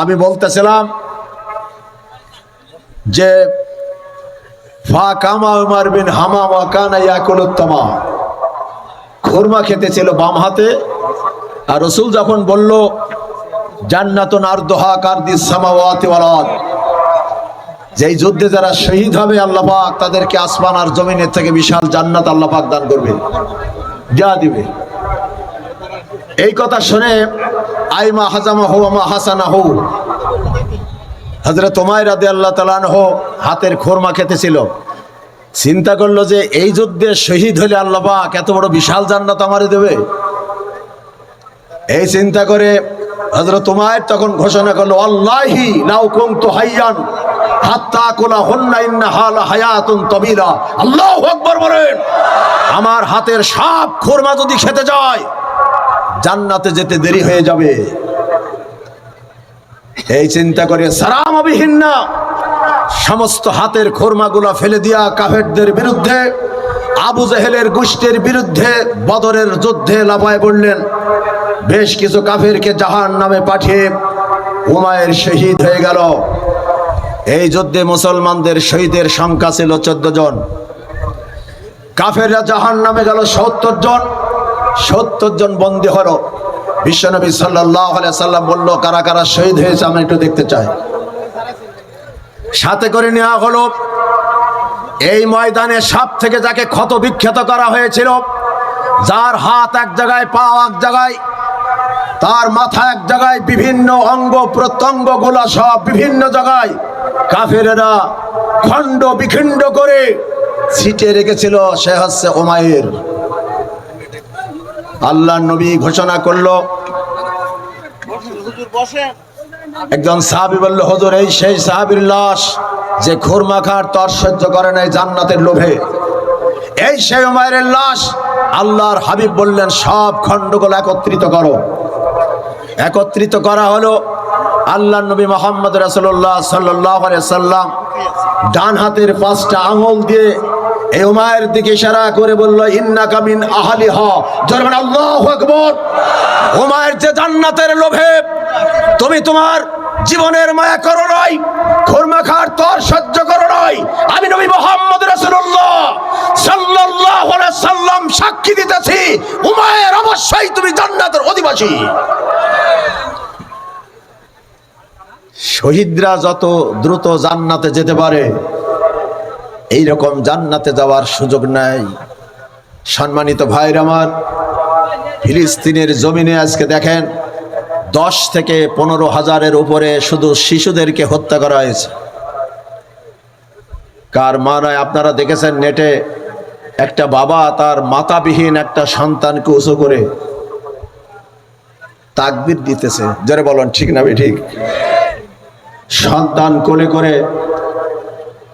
আমি বলতেছিলাম যে, ফা কামা উমার বিন হামা ওয়া কানা ইয়াকুল খুরমা খেতে ছিল বাম হাতে, আর রসুল যখন বলল, জান্নাতুন আর দোহা কার দিস সামাওয়াতি ওয়াল আরদ। যেই যুদ্ধে যারা শহীদ হবে আল্লাহ তাদেরকে আসমান আর জমিনের থেকে বিশাল জান্নাত আল্লাহ পাক দান করবে। যা দিবে। এই কথা শুনে আইমা হাজামা হো আমা হাসানা হো হাজরা তোমায় রাদে আল্লাহ তালান হো হাতের খোরমা খেতেছিল। চিন্তা করল যে এই যুদ্ধে শহীদ হলে আল্লাহ পাক এত বড় বিশাল জান্নাত আমারে দেবে। এই চিন্তা করে হজরত তোমায় তখন ঘোষণা করল, আল্লাহি লাউ কুনতু হাইয়ান আমার হাতের সাপ খোরমা যদি খেতে যায় জান্নাতে যেতে দেরি হয়ে যাবে। এই চিন্তা করে সারাম অবিহীনা সমস্ত হাতের খোরমাগুলা ফেলে দিয়া কাফেরদের বিরুদ্ধে, আবু জেহেলের গোষ্ঠীর বিরুদ্ধে বদরের যুদ্ধে লাফায় পড়লেন। বেশ কিছু কাফেরকে জাহান নামে পাঠিয়ে হুমায়ের শহীদ হয়ে গেল। এই যুদ্ধে মুসলমানদের শহীদের সংখ্যা ছিল চোদ্দ জন। কাফেররা জাহান নামে গেল সত্তর জন। সত্তর জন বন্দী হলো। বিশ্বনবী সাল্লাম বলল, কারা কারা শহীদ হয়েছে আমি একটু দেখতে চাই। সাথে করে নেওয়া হলো, এই ময়দানে সব থেকে যাকে ক্ষত বিক্ষত করা হয়েছিল, যার হাত এক জায়গায়, পা এক জায়গায়, তার মাথা এক জায়গায়, বিভিন্ন অঙ্গ প্রত্যঙ্গগুলা সব বিভিন্ন জায়গায় কাফেরেরা খণ্ড বিখণ্ড করে ছিটে রেখেছিল, সে হচ্ছে ওমায়ের আল্লাহ নবী ঘোষণা করল। একজন সাহাবি বলল হজুর এই সেই সাহাবির লাশ যে খুরমা খার তর সহ্য করে নাই জান্নাতের লোভে এই সেই উমায়ের লাশ আল্লাহর হাবিব বললেন সব খণ্ডগুলো একত্রিত করো। একত্রিত করা হলো আল্লাহ নবী মোহাম্মদ রাসুল্লাহ সাল্লাহ সাল্লাম ডান হাতের পাঁচটা আঙুল দিয়ে এই উমায়ের দিকে ইশারা করে বলল ইন্না কামিন আহালি হ জরমান আল্লাহ আকবর। উমায়ের যে জান্নাতের লোভে, তুমি তোমার জীবনের মায়া করো নাই, খুরমা খার তোর সহ্য করো নাই। আমি নবী মোহাম্মদ রাসূলুল্লাহ সাল্লাল্লাহু আলাইহি সাল্লাম সাক্ষী দিতেছি, উমায়ের অবশ্যই তুমি জান্নাতের অধিবাসী। শহীদরা যত দ্রুত জান্নাতে যেতে পারে এই রকম জান্নাতে যাওয়ার সুযোগ নাই। সম্মানিত ভাইর আমার, ফিলিস্তিনের জমিনে আজকে দেখেন, দশ থেকে পনেরো হাজারের উপরে শুধু শিশুদেরকে হত্যা করা হয়েছে। কার মা নয় আপনারা দেখেছেন নেটে একটা বাবা তার মাতাবিহীন একটা সন্তানকে উঁচু করে তাকবির দিতেছে। যারা বলেন, ঠিক না ঠিক? সন্তান কোলে করে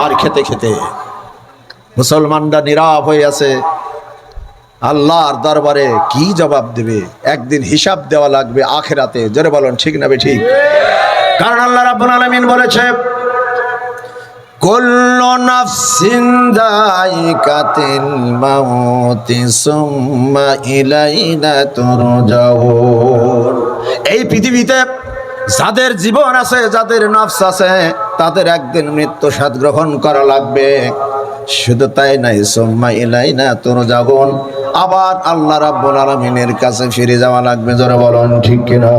মার খেতে খেতে মুসলমানরা নীরব হয়ে আছে। আল্লাহর দরবারে কি জবাব দেবে? একদিন হিসাব দেওয়া লাগবে আখেরাতে। জোরে বলুন, ঠিক না ঠিক কারণ আল্লাহ রাব্বুল আলামিন বলেছে, কুল্লু নাফসিন দায়িকাতিল মাউতি সুম্মা ইলাইনা তুরজাউন। এই পৃথিবীতে যাদের জীবন আছে, যাদের নফস আছে, তাদের একদিন মৃত্যু স্বাদ গ্রহণ করা লাগবে। শুধু তাই নাই, সোম্মা ইলাই না তোর যাবন আবার আল্লাহ রাব্বুল আলামিনের কাছে ফিরে যাওয়া লাগবে, জোরে বলুন, ঠিক কিনা?